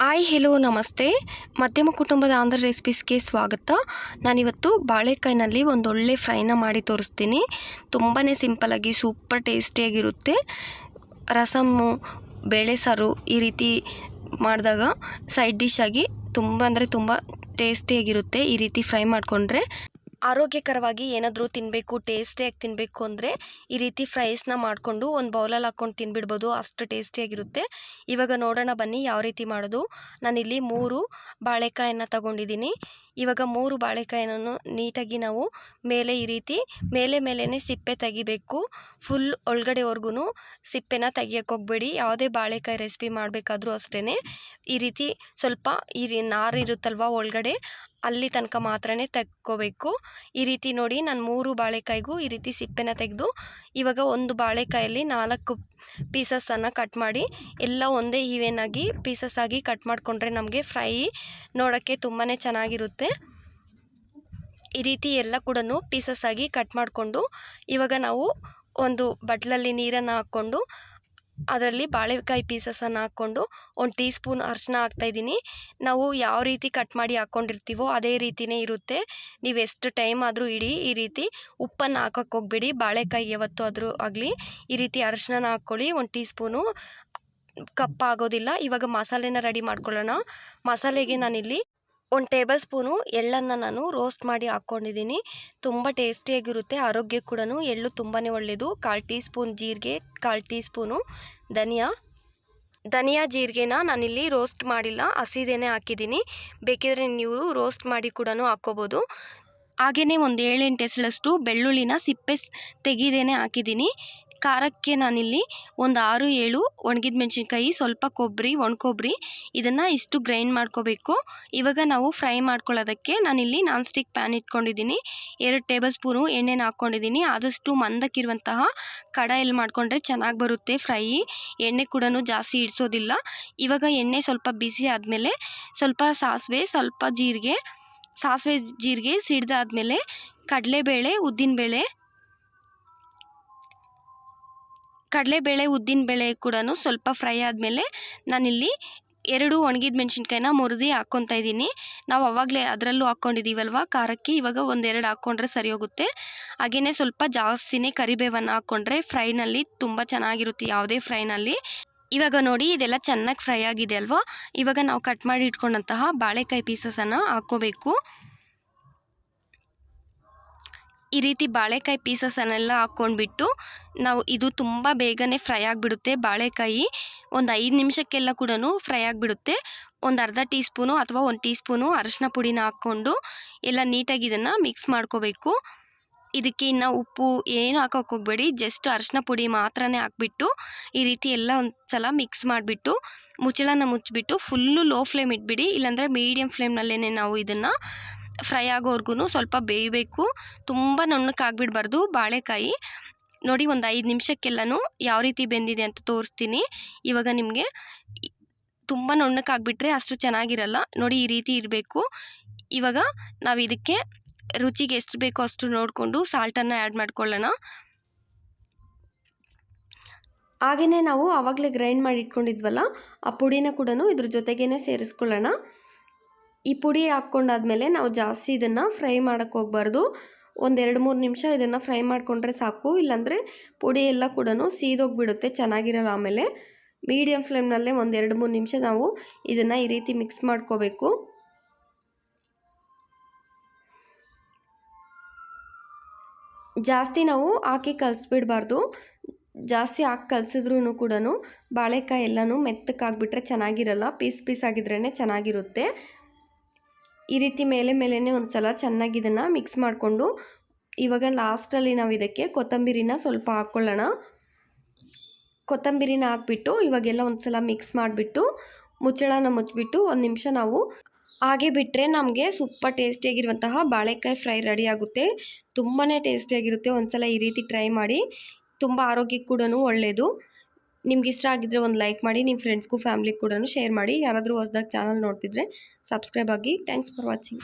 Hi hello ನಮಸ್ತೆ. ಮಧ್ಯಮ ಕುಟುಂಬದ ಆಂಧ್ರ ರೆಸಿಪೀಸ್ಗೆ ಸ್ವಾಗತ. ನಾನಿವತ್ತು ಬಾಳೆಕಾಯಿನಲ್ಲಿ ಒಂದೊಳ್ಳೆ ಫ್ರೈನ ಮಾಡಿ ತೋರಿಸ್ತೀನಿ. ತುಂಬಾ ಸಿಂಪಲಾಗಿ ಸೂಪರ್ ಟೇಸ್ಟಿಯಾಗಿರುತ್ತೆ. ರಸಮ್ಮು ಬೇಳೆ ಸಾರು ಈ ರೀತಿ ಮಾಡಿದಾಗ ಸೈಡ್ ಡಿಶ್ ಆಗಿ ತುಂಬ ಅಂದರೆ ತುಂಬ ಟೇಸ್ಟಿಯಾಗಿರುತ್ತೆ ಈ ರೀತಿ ಫ್ರೈ ಮಾಡಿಕೊಂಡ್ರೆ. ಆರೋಗ್ಯಕರವಾಗಿ ಏನಾದರೂ ತಿನ್ನಬೇಕು ಟೇಸ್ಟಿಯಾಗಿ ತಿನ್ನಬೇಕು ಅಂದರೆ ಈ ರೀತಿ ಫ್ರೈಸ್ನ ಮಾಡಿಕೊಂಡು ಒಂದು ಬೌಲಲ್ಲಿ ಹಾಕ್ಕೊಂಡು ತಿನ್ಬಿಡ್ಬೋದು. ಅಷ್ಟು ಟೇಸ್ಟಿಯಾಗಿರುತ್ತೆ ಇವಾಗ ನೋಡೋಣ ಬನ್ನಿ ಯಾವ ರೀತಿ ಮಾಡೋದು. ನಾನಿಲ್ಲಿ ಮೂರು ಬಾಳೆಕಾಯನ್ನು ತಗೊಂಡಿದ್ದೀನಿ. ಇವಾಗ ಮೂರು ಬಾಳೆಕಾಯನ್ನು ನೀಟಾಗಿ ನಾವು ಮೇಲೆ ಈ ರೀತಿ ಮೇಲೆ ಮೇಲೇ ಸಿಪ್ಪೆ ತೆಗಿಬೇಕು. ಫುಲ್ ಒಳಗಡೆವರೆಗೂ ಸಿಪ್ಪೆನ ತೆಗಿಯೋಕೆ ಹೋಗ್ಬೇಡಿ. ಯಾವುದೇ ಬಾಳೆಕಾಯಿ ರೆಸಿಪಿ ಮಾಡಬೇಕಾದ್ರೂ ಅಷ್ಟೇ ಈ ರೀತಿ ಸ್ವಲ್ಪ ಈ ರೀ ನಾರು ಇರುತ್ತಲ್ವ ಒಳಗಡೆ ಅಲ್ಲಿ ತನಕ ಮಾತ್ರನೇ ತೆಗ್ಕೋಬೇಕು ಈ ರೀತಿ ನೋಡಿ ನಾನು ಮೂರು ಬಾಳೆಕಾಯಿಗೂ ಈ ರೀತಿ ಸಿಪ್ಪೆನ ತೆಗೆದು ಇವಾಗ ಒಂದು ಬಾಳೆಕಾಯಲ್ಲಿ ನಾಲ್ಕು ಪೀಸಸನ್ನು ಕಟ್ ಮಾಡಿ, ಎಲ್ಲ ಒಂದೇ ಈವೆನಾಗಿ ಪೀಸಸ್ ಆಗಿ ಕಟ್ ಮಾಡಿಕೊಂಡ್ರೆ ನಮಗೆ ಫ್ರೈ ನೋಡೋಕ್ಕೆ ತುಂಬಾ ಚೆನ್ನಾಗಿರುತ್ತೆ. ಈ ರೀತಿ ಎಲ್ಲ ಕೂಡ ಪೀಸಸ್ ಆಗಿ ಕಟ್ ಮಾಡಿಕೊಂಡು ಇವಾಗ ನಾವು ಒಂದು ಬಟ್ಲಲ್ಲಿ ನೀರನ್ನು ಹಾಕ್ಕೊಂಡು ಅದರಲ್ಲಿ ಬಾಳೆಕಾಯಿ ಪೀಸಸನ್ನು ಹಾಕ್ಕೊಂಡು ಒಂದು ಟೀ ಸ್ಪೂನ್ ಅರಿಶಿನ ಹಾಕ್ತಾಯಿದ್ದೀನಿ ನಾವು ಯಾವ ರೀತಿ ಕಟ್ ಮಾಡಿ ಹಾಕ್ಕೊಂಡಿರ್ತೀವೋ ಅದೇ ರೀತಿಯೇ ಇರುತ್ತೆ. ನೀವು ಎಷ್ಟು ಟೈಮ್ ಆದರೂ ಇಡಿ, ಈ ರೀತಿ ಉಪ್ಪನ್ನು ಹಾಕೋಕ್ಕೆ ಹೋಗ್ಬೇಡಿ. ಬಾಳೆಕಾಯಿ ಯಾವತ್ತೂ ಆದರೂ ಆಗಲಿ, ಈ ರೀತಿ ಅರಿಶಿನ ಹಾಕ್ಕೊಳ್ಳಿ ಒಂದು ಟೀ ಸ್ಪೂನು ಕಪ್ಪಾಗೋದಿಲ್ಲ ಇವಾಗ ಮಸಾಲೆನ ರೆಡಿ ಮಾಡ್ಕೊಳ್ಳೋಣ. ಮಸಾಲೆಗೆ ನಾನಿಲ್ಲಿ ಒಂದು ಟೇಬಲ್ ಸ್ಪೂನು ಎಳ್ಳನ್ನು ನಾನು ರೋಸ್ಟ್ ಮಾಡಿ ಹಾಕ್ಕೊಂಡಿದ್ದೀನಿ. ತುಂಬ ಟೇಸ್ಟಿಯಾಗಿರುತ್ತೆ ಆರೋಗ್ಯಕ್ಕೆ ಕೂಡ ಎಳ್ಳು ತುಂಬಾ ಒಳ್ಳೆಯದು ಕಾಲು ಟೀ ಸ್ಪೂನ್ ಜೀರಿಗೆ, ಕಾಲು ಟೀ ಸ್ಪೂನು ಧನಿಯಾ. ಧನಿಯಾ ಜೀರಿಗೆನ ನಾನಿಲ್ಲಿ ರೋಸ್ಟ್ ಮಾಡಿಲ್ಲ, ಹಸಿದೇನೆ ಹಾಕಿದ್ದೀನಿ. ಬೇಕಿದ್ರೆ ನೀವು ರೋಸ್ಟ್ ಮಾಡಿ ಕೂಡ ಹಾಕ್ಕೋಬೋದು. ಹಾಗೆಯೇ ಒಂದು ಏಳೆಂಟು ಎಸಳಷ್ಟು ಬೆಳ್ಳುಳ್ಳಿನ ಸಿಪ್ಪೆ ತೆಗೆದೇನೆ ಹಾಕಿದ್ದೀನಿ. ಖಾರಕ್ಕೆ ನಾನಿಲ್ಲಿ ಒಂದು ಆರು, ಏಳು ಒಣಗಿದ ಮೆಣಸಿನ್ಕಾಯಿ, ಸ್ವಲ್ಪ ಕೊಬ್ಬರಿ ಒಣ ಕೊಬ್ಬರಿ ಇದನ್ನು ಇಷ್ಟು ಗ್ರೈಂಡ್ ಮಾಡ್ಕೋಬೇಕು. ಇವಾಗ ನಾವು ಫ್ರೈ ಮಾಡ್ಕೊಳ್ಳೋದಕ್ಕೆ ನಾನಿಲ್ಲಿ ನಾನ್ ಸ್ಟಿಕ್ ಪ್ಯಾನ್ ಇಟ್ಕೊಂಡಿದ್ದೀನಿ. ಎರಡು ಟೇಬಲ್ ಸ್ಪೂನು ಎಣ್ಣೆನ ಹಾಕ್ಕೊಂಡಿದ್ದೀನಿ. ಆದಷ್ಟು ಮಂದಕ್ಕಿರುವಂತಹ ಕಡಾಯಲ್ಲಿ ಮಾಡಿಕೊಂಡ್ರೆ ಚೆನ್ನಾಗಿ ಬರುತ್ತೆ ಫ್ರೈ. ಎಣ್ಣೆ ಕೂಡ ಜಾಸ್ತಿ ಇಡಿಸೋದಿಲ್ಲ. ಇವಾಗ ಎಣ್ಣೆ ಸ್ವಲ್ಪ ಬಿಸಿ ಆದಮೇಲೆ ಸ್ವಲ್ಪ ಸಾಸಿವೆ, ಸ್ವಲ್ಪ ಜೀರಿಗೆ, ಸಾಸಿವೆ ಜೀರಿಗೆ ಸಿಡ್ದಾದ್ಮೇಲೆ ಕಡಲೆಬೇಳೆ, ಉದ್ದಿನಬೇಳೆ ಕಡಲೆಬೇಳೆ ಉದ್ದಿನಬೇಳೆ ಕೂಡ ಸ್ವಲ್ಪ ಫ್ರೈ ಆದಮೇಲೆ ನಾನಿಲ್ಲಿ ಎರಡು ಒಣಗಿದ ಮೆಣಸಿನ್ಕಾಯಿನ ಮುರಿದು ಹಾಕ್ಕೊತಾ ಇದ್ದೀನಿ. ನಾವು ಅವಾಗಲೇ ಅದರಲ್ಲೂ ಹಾಕ್ಕೊಂಡಿದ್ದೀವಲ್ವ ಖಾರಕ್ಕೆ ಇವಾಗ ಒಂದೆರಡು ಹಾಕ್ಕೊಂಡ್ರೆ ಸರಿ ಹೋಗುತ್ತೆ. ಹಾಗೆಯೇ ಸ್ವಲ್ಪ ಜಾಸ್ತಿನೇ ಕರಿಬೇವನ್ನು ಹಾಕ್ಕೊಂಡ್ರೆ ಫ್ರೈನಲ್ಲಿ ತುಂಬ ಚೆನ್ನಾಗಿರುತ್ತೆ ಯಾವುದೇ ಫ್ರೈನಲ್ಲಿ. ಇವಾಗ ನೋಡಿ ಇದೆಲ್ಲ ಚೆನ್ನಾಗಿ ಫ್ರೈ ಆಗಿದೆ ಅಲ್ವಾ? ಇವಾಗ ನಾವು ಕಟ್ ಮಾಡಿ ಇಟ್ಕೊಂಡಂತಹ ಬಾಳೆಕಾಯಿ ಪೀಸಸನ್ನು ಹಾಕ್ಕೋಬೇಕು. ಈ ರೀತಿ ಬಾಳೆಕಾಯಿ ಪೀಸಸನ್ನೆಲ್ಲ ಹಾಕ್ಕೊಂಡ್ಬಿಟ್ಟು ನಾವು ಇದು ತುಂಬ ಬೇಗನೆ ಫ್ರೈ ಆಗಿಬಿಡುತ್ತೆ ಬಾಳೆಕಾಯಿ. ಒಂದು ಐದು ನಿಮಿಷಕ್ಕೆಲ್ಲ ಕೂಡ ಫ್ರೈ ಆಗಿಬಿಡುತ್ತೆ. ಒಂದು ಅರ್ಧ ಟೀ ಸ್ಪೂನು ಅಥವಾ ಒಂದು ಟೀ ಸ್ಪೂನು ಅರಶಿನ ಪುಡಿನ ಹಾಕ್ಕೊಂಡು ಎಲ್ಲ ನೀಟಾಗಿ ಇದನ್ನು ಮಿಕ್ಸ್ ಮಾಡ್ಕೋಬೇಕು. ಇದಕ್ಕೆ ಇನ್ನು ಉಪ್ಪು ಏನು ಹಾಕೋಕೆ ಜಸ್ಟ್ ಅರಶಿನ ಪುಡಿ ಮಾತ್ರನೇ ಹಾಕ್ಬಿಟ್ಟು ಈ ರೀತಿ ಎಲ್ಲ ಒಂದು ಸಲ ಮಿಕ್ಸ್ ಮಾಡಿಬಿಟ್ಟು ಮುಚ್ಚಳನ ಮುಚ್ಚಿಬಿಟ್ಟು ಫುಲ್ಲು ಲೋ ಫ್ಲೇಮ್ ಇಟ್ಬಿಡಿ. ಇಲ್ಲಾಂದರೆ ಮೀಡಿಯಮ್ ಫ್ಲೇಮ್ನಲ್ಲೇ ನಾವು ಇದನ್ನು ಫ್ರೈ ಆಗೋವರೆಗೂ ಸ್ವಲ್ಪ ಬೇಯಬೇಕು. ತುಂಬ ನುಣ್ಣಕ್ಕಾಗ್ಬಿಡ್ಬಾರ್ದು ಬಾಳೆಕಾಯಿ. ನೋಡಿ ಒಂದು ಐದು ನಿಮಿಷಕ್ಕೆಲ್ಲನೂ ಯಾವ ರೀತಿ ಬೆಂದಿದೆ ಅಂತ ತೋರಿಸ್ತೀನಿ. ಇವಾಗ ನಿಮಗೆ ತುಂಬ ನುಣ್ಣಕ್ಕಾಗ್ಬಿಟ್ರೆ ಅಷ್ಟು ಚೆನ್ನಾಗಿರಲ್ಲ. ನೋಡಿ ಈ ರೀತಿ ಇರಬೇಕು. ಇವಾಗ ನಾವು ಇದಕ್ಕೆ ರುಚಿಗೆ ಎಷ್ಟು ಬೇಕೋ ಅಷ್ಟು ನೋಡಿಕೊಂಡು ಸಾಲ್ಟನ್ನು ಆ್ಯಡ್ ಮಾಡ್ಕೊಳ್ಳೋಣ. ಹಾಗೆಯೇ ನಾವು ಆವಾಗಲೇ ಗ್ರೈಂಡ್ ಮಾಡಿ ಇಟ್ಕೊಂಡಿದ್ವಲ್ಲ ಆ ಪುಡಿನ ಕೂಡ ಇದ್ರ ಜೊತೆಗೇ ಸೇರಿಸ್ಕೊಳ್ಳೋಣ. ಈ ಪುಡಿ ಹಾಕ್ಕೊಂಡಾದ್ಮೇಲೆ ನಾವು ಜಾಸ್ತಿ ಇದನ್ನು ಫ್ರೈ ಮಾಡೋಕ್ಕೆ ಹೋಗ್ಬಾರ್ದು. ಒಂದೆರಡು ಮೂರು ನಿಮಿಷ ಇದನ್ನು ಫ್ರೈ ಮಾಡಿಕೊಂಡ್ರೆ ಸಾಕು. ಇಲ್ಲಾಂದರೆ ಪುಡಿ ಎಲ್ಲ ಕೂಡ ಸೀದೋಗಿಬಿಡುತ್ತೆ, ಚೆನ್ನಾಗಿರಲ್ಲ ಆಮೇಲೆ. ಮೀಡಿಯಮ್ ಫ್ಲೇಮ್ನಲ್ಲೇ ಒಂದೆರಡು ಮೂರು ನಿಮಿಷ ನಾವು ಇದನ್ನು ಈ ರೀತಿ ಮಿಕ್ಸ್ ಮಾಡ್ಕೋಬೇಕು. ಜಾಸ್ತಿ ನಾವು ಹಾಕಿ ಕಲಿಸ್ಬಿಡ್ಬಾರ್ದು. ಜಾಸ್ತಿ ಹಾಕಿ ಕಲಿಸಿದ್ರೂ ಕೂಡ ಬಾಳೆಕಾಯಿ ಎಲ್ಲನೂ ಮೆತ್ತಕ್ಕಾಗ್ಬಿಟ್ರೆ ಚೆನ್ನಾಗಿರಲ್ಲ. ಪೀಸ್ ಪೀಸ್ ಆಗಿದ್ರೇ ಚೆನ್ನಾಗಿರುತ್ತೆ. ಈ ರೀತಿ ಮೇಲೆ ಮೇಲೇ ಒಂದು ಸಲ ಚೆನ್ನಾಗಿ ಇದನ್ನು ಮಿಕ್ಸ್ ಮಾಡಿಕೊಂಡು, ಇವಾಗ ಲಾಸ್ಟಲ್ಲಿ ನಾವು ಇದಕ್ಕೆ ಕೊತ್ತಂಬರಿನ ಸ್ವಲ್ಪ ಹಾಕ್ಕೊಳ್ಳೋಣ ಕೊತ್ತಂಬರಿನ ಹಾಕ್ಬಿಟ್ಟು, ಇವಾಗೆಲ್ಲ ಒಂದು ಸಲ ಮಿಕ್ಸ್ ಮಾಡಿಬಿಟ್ಟು, ಮುಚ್ಚಳನ ಮುಚ್ಚಿಬಿಟ್ಟು ಒಂದು ನಿಮಿಷ ನಾವು ಹಾಗೆ ಬಿಟ್ಟರೆ ನಮಗೆ ಸೂಪರ್ ಟೇಸ್ಟಿಯಾಗಿರುವಂತಹ ಬಾಳೆಕಾಯಿ ಫ್ರೈ ರೆಡಿ ಆಗುತ್ತೆ. ತುಂಬಾ ಟೇಸ್ಟಿಯಾಗಿರುತ್ತೆ ಒಂದು ಸಲ ಈ ರೀತಿ ಟ್ರೈ ಮಾಡಿ. ತುಂಬ ಆರೋಗ್ಯಕ್ಕೆ ಕೂಡ ಒಳ್ಳೆಯದು ನಿಮ್ಗೆ ಇಷ್ಟ ಆಗಿದ್ದರೆ ಒಂದು ಲೈಕ್ ಮಾಡಿ ನಿಮ್ಮ ಫ್ರೆಂಡ್ಸ್ಗೂ ಫ್ಯಾಮ್ಲಿಗೆ ಕೂಡ ಶೇರ್ ಮಾಡಿ. ಯಾರಾದರೂ ಹೊಸ್ದಾಗಿ ಚಾನಲ್ ನೋಡ್ತಿದ್ರೆ ಸಬ್ಸ್ಕ್ರೈಬ್ ಆಗಿ. Thanks for watching